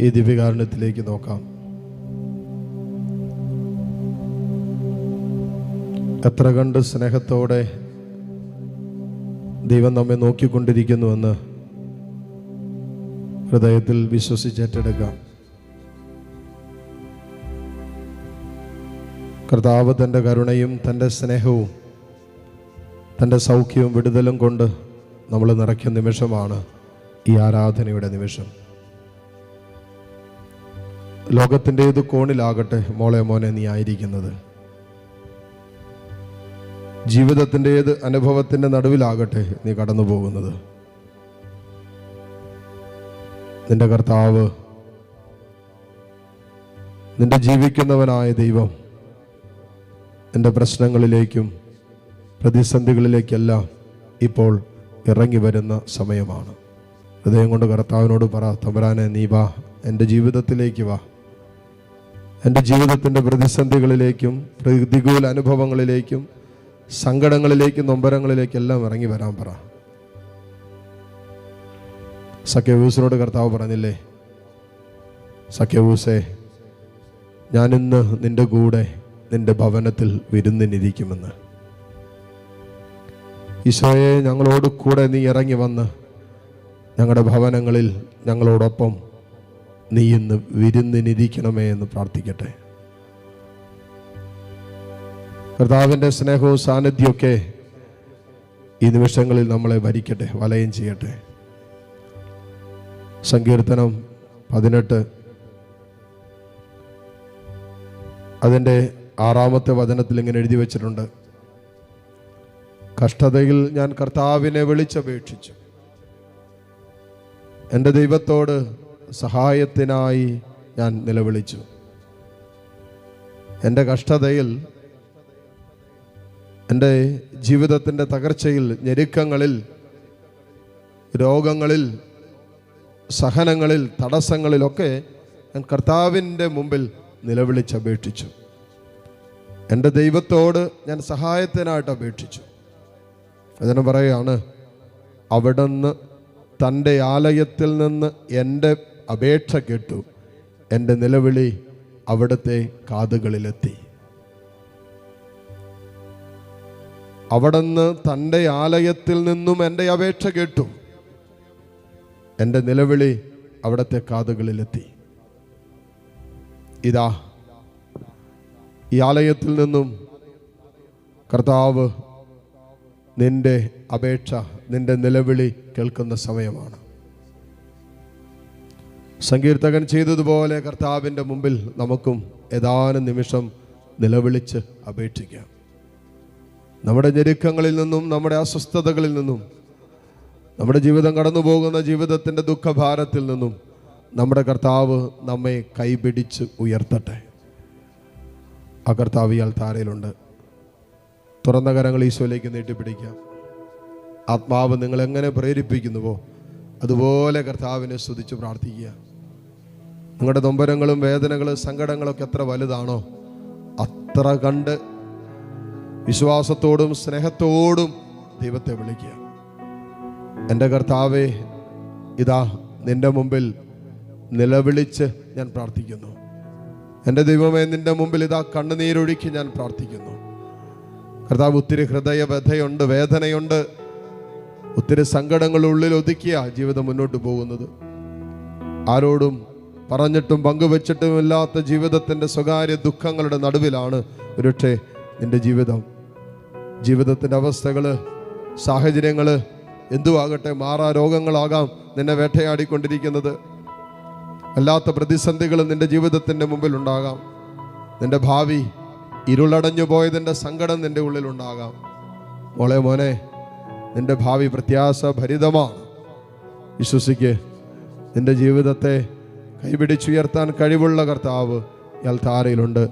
ഈ ദിവ്യകാരണത്തിലേക്ക് നോക്കാം. എത്ര കണ്ട് സ്നേഹത്തോടെ ദൈവം നമ്മെ നോക്കിക്കൊണ്ടിരിക്കുന്നുവെന്ന് ഹൃദയത്തിൽ വിശ്വസിച്ചേറ്റെടുക്കാം. കർത്താവ് തന്റെ കരുണയും തന്റെ സ്നേഹവും തന്റെ സൗഖ്യവും വിടുതലും കൊണ്ട് നമ്മൾ നിറയ്ക്കുന്ന നിമിഷമാണ് ഈ ആരാധനയുടെ നിമിഷം. ലോകത്തിന്റെ ഏത് കോണിലാകട്ടെ മോളെ മോനെ നീ ആയിരിക്കുന്നത്. ജീവിതത്തിന്റെ ഏത് അനുഭവത്തിന്റെ നടുവിലാകട്ടെ നീ കടന്നു പോകുന്നത് നിന്റെ കർത്താവ് നിന്റെ ജീവിക്കുന്നവനായ ദൈവം നിന്റെ പ്രശ്നങ്ങളിലേക്കും പ്രതിസന്ധികളിലേക്കെല്ലാം ഇപ്പോൾ ഇറങ്ങി വരുന്ന സമയമാണ്. ഹൃദയം കൊണ്ട് കർത്താവിനോട് പറ തമ്പരാനെ നീ വാ എന്റെ ജീവിതത്തിലേക്ക് വാ. എന്റെ ജീവിതത്തിന്റെ പ്രതിസന്ധികളിലേക്കും പ്രതികൂല അനുഭവങ്ങളിലേക്കും സങ്കടങ്ങളിലേക്കും നൊമ്പരങ്ങളിലേക്കെല്ലാം ഇറങ്ങി വരാൻ പറ. സഖ്യവൂസിനോട് കർത്താവ് പറഞ്ഞില്ലേ? സഖ്യവൂസേ ഞാനിന്ന് നിന്റെ കൂടെ നിന്റെ ഭവനത്തിൽ വിരുന്നിനിരിക്കുമെന്ന്. ഈശോയെ ഞങ്ങളോട് കൂടെ നീ ഇറങ്ങി വന്ന് ഞങ്ങളുടെ ഭവനങ്ങളിൽ ഞങ്ങളോടൊപ്പം നീ ഇന്ന് വിരുന്നിനിരിക്കണമേ എന്ന് പ്രാർത്ഥിക്കട്ടെ. കർത്താവിന്റെ സ്നേഹവും സാന്നിധ്യമൊക്കെ ഈ നിമിഷങ്ങളിൽ നമ്മളെ ഭരിക്കട്ടെ വലയം ചെയ്യട്ടെ. സങ്കീർത്തനം പതിനെട്ട്. അതിന്റെ ആറാമത്തെ വചനത്തിൽ ഇങ്ങനെ എഴുതി വച്ചിട്ടുണ്ട്. കഷ്ടതയിൽ ഞാൻ കർത്താവിനെ വിളിച്ചപേക്ഷിച്ചു. എന്റെ ദൈവത്തോട് സഹായത്തിനായി ഞാൻ നിലവിളിച്ചു. എന്റെ കഷ്ടതയിൽ എന്റെ ജീവിതത്തിന്റെ തകർച്ചയിൽ ഞെരുക്കങ്ങളിൽ രോഗങ്ങളിൽ സഹനങ്ങളിൽ തടസ്സങ്ങളിലൊക്കെ ഞാൻ കർത്താവിന്റെ മുമ്പിൽ നിലവിളിച്ച് അപേക്ഷിച്ചു. എന്റെ ദൈവത്തോട് ഞാൻ സഹായത്തിനായിട്ട് അപേക്ഷിച്ചു. അതിന് പറയുകയാണ് അവിടുന്ന് തന്റെ ആലയത്തിൽ നിന്ന് എന്റെ അപേക്ഷ കേട്ടു. എന്റെ നിലവിളി അവിടുത്തെ കാതുകളിലെത്തി. അവിടുന്ന് തന്റെ ആലയത്തിൽ നിന്നും എന്റെ അപേക്ഷ കേട്ടു. എന്റെ നിലവിളി അവിടുത്തെ കാതുകളിലെത്തി. ഇതാ ഈ ആലയത്തിൽ നിന്നും കർത്താവ് നിന്റെ അപേക്ഷ നിന്റെ നിലവിളി കേൾക്കുന്ന സമയമാണ്. സങ്കീർത്തകൻ ചെയ്തതുപോലെ കർത്താവിന്റെ മുമ്പിൽ നമുക്കും ഏതാനും നിമിഷം നിലവിളിച്ച് അപേക്ഷിക്കാം. നമ്മുടെ ഞെരുക്കങ്ങളിൽ നിന്നും നമ്മുടെ അസ്വസ്ഥതകളിൽ നിന്നും നമ്മുടെ ജീവിതം കടന്നു പോകുന്ന ജീവിതത്തിന്റെ ദുഃഖഭാരത്തിൽ നിന്നും നമ്മുടെ കർത്താവ് നമ്മെ കൈപിടിച്ച് ഉയർത്തട്ടെ. ആ കർത്താവ് ഇയാൾ താരയിലുണ്ട്. തുറന്ന കരങ്ങൾ ഈശോയിലേക്ക് നീട്ടിപ്പിടിക്കാം. ആത്മാവ് നിങ്ങളെങ്ങനെ പ്രേരിപ്പിക്കുന്നുവോ അതുപോലെ കർത്താവിനെ സ്തുതിച്ച് പ്രാർത്ഥിക്കുക. നിങ്ങളുടെ നൊമ്പരങ്ങളും വേദനകളും സങ്കടങ്ങളൊക്കെ എത്ര വലുതാണോ അത്ര കണ്ട് വിശ്വാസത്തോടും സ്നേഹത്തോടും ദൈവത്തെ വിളിക്കുക. എന്റെ കർത്താവേ ഇതാ നിന്റെ മുമ്പിൽ നിലവിളിച്ച് ഞാൻ പ്രാർത്ഥിക്കുന്നു. എന്റെ ദൈവമേ നിന്റെ മുമ്പിൽ ഇതാ കണ്ണുനീരൊഴുക്കി ഞാൻ പ്രാർത്ഥിക്കുന്നു. കർത്താവ് ഒത്തിരി ഹൃദയ വ്യഥയുണ്ട് വേദനയുണ്ട്. ഒത്തിരി സങ്കടങ്ങൾ ഉള്ളിൽ ഒതുക്കിയ ജീവിതം മുന്നോട്ട് പോകുന്നത്. ആരോടും പറഞ്ഞിട്ടും പങ്കുവച്ചിട്ടുമില്ലാത്ത ജീവിതത്തിന്റെ സ്വകാര്യ ദുഃഖങ്ങളുടെ നടുവിലാണ് ഒരുപക്ഷെ നിന്റെ ജീവിതം. ജീവിതത്തിന്റെ അവസ്ഥകൾ സാഹചര്യങ്ങൾ എന്തുവാകട്ടെ മാറാ രോഗങ്ങളാകാം നിന്നെ വേട്ടയാടിക്കൊണ്ടിരിക്കുന്നത്. അല്ലാത്ത പ്രതിസന്ധികളും നിന്റെ ജീവിതത്തിന്റെ മുമ്പിൽ ഉണ്ടാകാം. നിന്റെ ഭാവി ഇരുളടഞ്ഞു പോയതിന്റെ സങ്കടം നിന്റെ ഉള്ളിലുണ്ടാകാം മോളെ മോനെ നിന്റെ ഭാവി പ്രത്യാശ ഭരിതമാണ് വിശ്വസിക്ക് നിന്റെ ജീവിതത്തെ കൈപിടിച്ചുയർത്താൻ കഴിവുള്ള കർത്താവ് ഇയാൾ താരയിലുണ്ട്.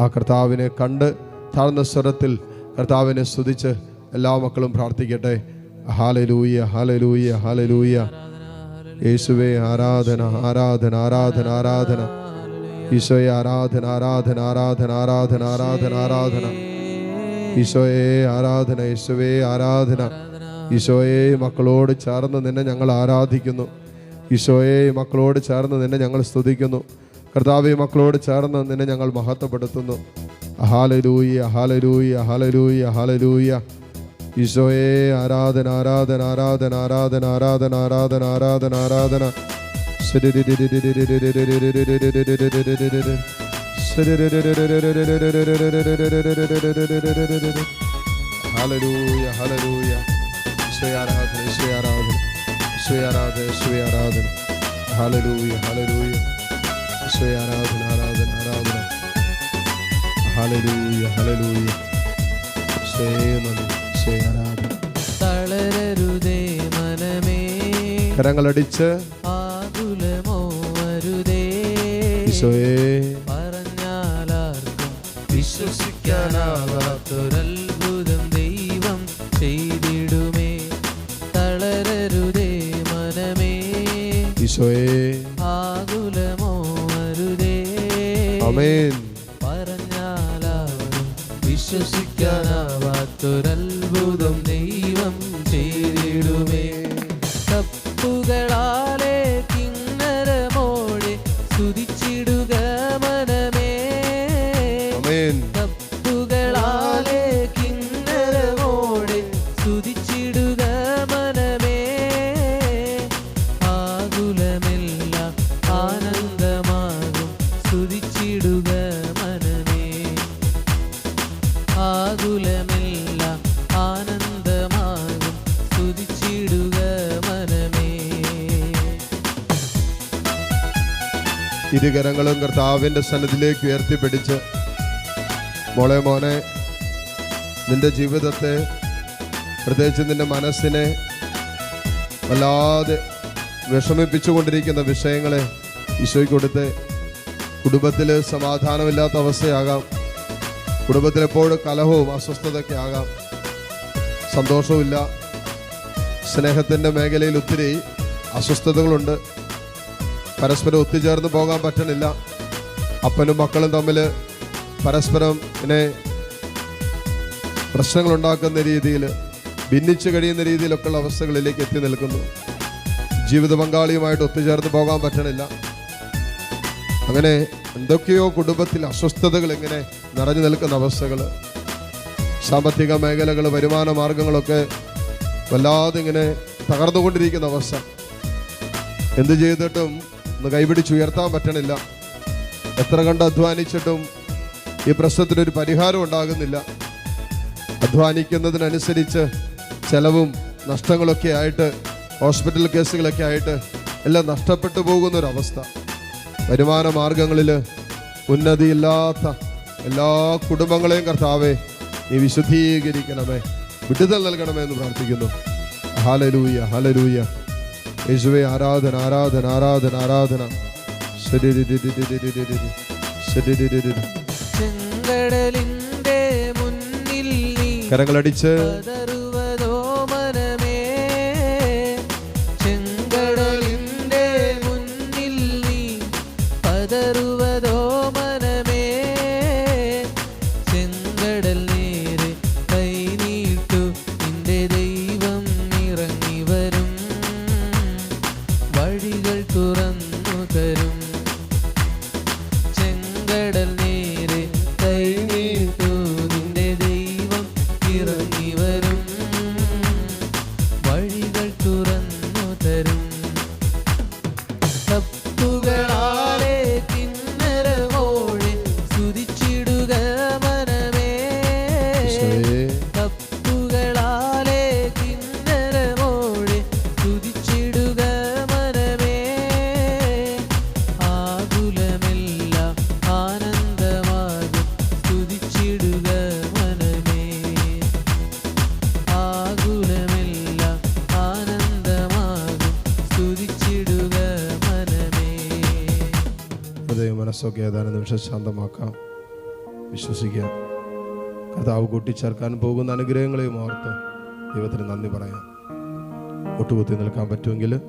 ആ കർത്താവിനെ കണ്ട് താഴ്ന്ന സ്വരത്തിൽ കർത്താവിനെ സ്തുതിച്ച് എല്ലാ മക്കളും പ്രാർത്ഥിക്കട്ടെ. ഹാലലൂയ ഹാലലൂയ ഹാലലൂയ യേശുവേ ആരാധന ആരാധന ആരാധന ആരാധന. ഈശോയെ ആരാധന ആരാധന ആരാധന ആരാധന ആരാധന ആരാധന. ഈശോയെ ആരാധന യേശുവേ ആരാധന. ഈശോയെ മക്കളോട് ചേർന്ന് നിന്നെ ഞങ്ങൾ ആരാധിക്കുന്നു. ഈശോയെ മക്കളോട് ചേർന്ന് നിന്നെ ഞങ്ങൾ സ്തുതിക്കുന്നു. കർത്താവ് മക്കളോട് ചേർന്ന് നിന്നെ ഞങ്ങൾ മഹത്വപ്പെടുത്തുന്നു. അഹാലരൂയി അഹാലരൂയി അഹാലരൂയി അഹാലരൂയ ഈശോയെ ആരാധന ആരാധന ആരാധന ആരാധന ആരാധന ആരാധന ആരാധന ആരാധന. ഹല്ലേലൂയ ഹല്ലേലൂയ ഈശോയെ ആരാധന ഈശോയെ ആരാധന ഈശോയെ ആരാധന. ഈശോയെ ആരാധന ഹല്ലേലൂയ ഹല്ലേലൂയ. ഈശോയെ ആരാധന ആരാധന ആരാധന. ഹല്ലേലൂയ ആരാധന. തളരരുതേ മനമേ. കരങ്ങളടിച്ച് ആകുലമോ വരുതേ ഈശോയെ. പറഞ്ഞാലാർക്കും വിശ്വസിക്കാനാവാത്തൊരത്ഭുതം പറഞ്ഞാലും വിശ്വസിക്കാനാവാത്തൊരത്ഭുതം നീ ഇരുകരങ്ങളും കർത്താവിന്റെ സന്നദ്ധിലേക്ക് ഉയർത്തിപ്പിടിച്ച്. മോളെ മോനെ നിന്റെ ജീവിതത്തെ പ്രത്യേകിച്ച് നിന്റെ മനസ്സിനെ വല്ലാതെ വിഷമിപ്പിച്ചുകൊണ്ടിരിക്കുന്ന വിഷയങ്ങളെ ഈശോയ്ക്ക് കൊടുത്ത് കുടുംബത്തിൽ സമാധാനമില്ലാത്ത അവസ്ഥയാകാം. കുടുംബത്തിൽ എപ്പോഴും കലഹവും അസ്വസ്ഥതയൊക്കെ ആകാം. സന്തോഷവുമില്ല. സ്നേഹത്തിന്റെ മേഖലയിൽ ഒത്തിരി അസ്വസ്ഥതകളുണ്ട്. പരസ്പരം ഒത്തുചേർന്ന് പോകാൻ പറ്റണില്ല. അപ്പനും മക്കളും തമ്മിൽ പരസ്പരം ഇങ്ങനെ പ്രശ്നങ്ങളുണ്ടാക്കുന്ന രീതിയിൽ ഭിന്നിച്ചു കഴിയുന്ന രീതിയിലൊക്കെയുള്ള അവസ്ഥകളിലേക്ക് എത്തി നിൽക്കുന്നു. ജീവിത പങ്കാളിയുമായിട്ട് ഒത്തുചേർന്ന് പോകാൻ പറ്റണില്ല. അങ്ങനെ എന്തൊക്കെയോ കുടുംബത്തിൽ അസ്വസ്ഥതകൾ ഇങ്ങനെ നിറഞ്ഞു നിൽക്കുന്ന അവസ്ഥകൾ സാമ്പത്തിക മേഖലകൾ വരുമാന മാർഗങ്ങളൊക്കെ വല്ലാതെ ഇങ്ങനെ തകർന്നുകൊണ്ടിരിക്കുന്ന അവസ്ഥ. എന്ത് ചെയ്തിട്ടും ഒന്ന് കൈപിടിച്ചുയർത്താൻ പറ്റണില്ല. എത്ര കണ്ട് അധ്വാനിച്ചിട്ടും ഈ പ്രശ്നത്തിനൊരു പരിഹാരം ഉണ്ടാകുന്നില്ല. അധ്വാനിക്കുന്നതിനനുസരിച്ച് ചെലവും നഷ്ടങ്ങളൊക്കെ ആയിട്ട് ഹോസ്പിറ്റൽ കേസുകളൊക്കെ ആയിട്ട് എല്ലാം നഷ്ടപ്പെട്ടു പോകുന്ന ഒരു അവസ്ഥ വരുമാന മാർഗങ്ങളിൽ ഉന്നതിയില്ലാത്ത എല്ലാ കുടുംബങ്ങളെയും കർത്താവെ നീ വിശുദ്ധീകരിക്കണമേ വിടുതൽ നൽകണമേ എന്ന് പ്രാർത്ഥിക്കുന്നു. ഹലരൂയ ഹാലലൂയ യേശുവെ ആരാധന ആരാധന ആരാധന ആരാധന. കരങ്ങളടിച്ച് തുറന്നു തരും. മനസ്സൊക്കെ ഏതാനും നിമിഷം ശാന്തമാക്കാം. വിശ്വസിക്കാം. കർത്താവ് കൂട്ടിച്ചേർക്കാൻ പോകുന്ന അനുഗ്രഹങ്ങളെയും ഓർത്ത് ദൈവത്തിന് നന്ദി പറയാം. ഒട്ടുകുത്തി നിൽക്കാൻ പറ്റുമെങ്കിൽ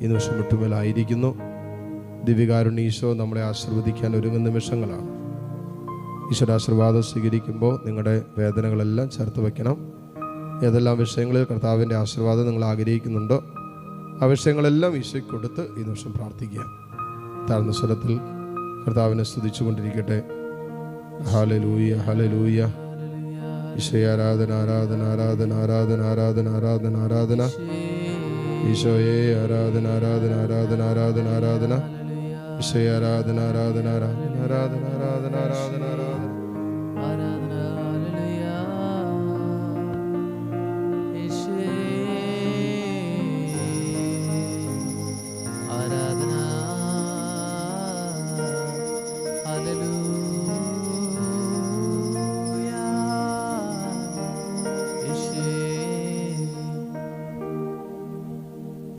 ഈ നിമിഷം ഒട്ടുമേലായിരിക്കുന്നു ദിവ്യകാരുണ്യ ഈശോ നമ്മളെ ആശീർവദിക്കാൻ ഒരുങ്ങുന്ന നിമിഷങ്ങളാണ്. ഈശോയുടെ ആശീർവാദം സ്വീകരിക്കുമ്പോൾ നിങ്ങളുടെ വേദനകളെല്ലാം ചേർത്ത് വയ്ക്കണം. ഏതെല്ലാം വിഷയങ്ങളിൽ കർത്താവിന്റെ ആശീർവാദം നിങ്ങൾ ആഗ്രഹിക്കുന്നുണ്ടോ ആ വിഷയങ്ങളെല്ലാം ഈശോയ്ക്ക് കൊടുത്ത് ഈ നിമിഷം പ്രാർത്ഥിക്കുക. താഴ്ന്ന സ്വരത്തിൽ കർത്താവിനെ സ്തുതിച്ചുകൊണ്ടിരിക്കട്ടെ ഹാലലൂയ ഹലലൂയ ഈശോയെ ആരാധന ആരാധന ആരാധന ആരാധന ആരാധന ആരാധന ആരാധന ഈശോയെ ആരാധന ആരാധന ആരാധന ആരാധന ആരാധന ഈശോയെ ആരാധന ആരാധന ആരാധന ആരാധന ആരാധന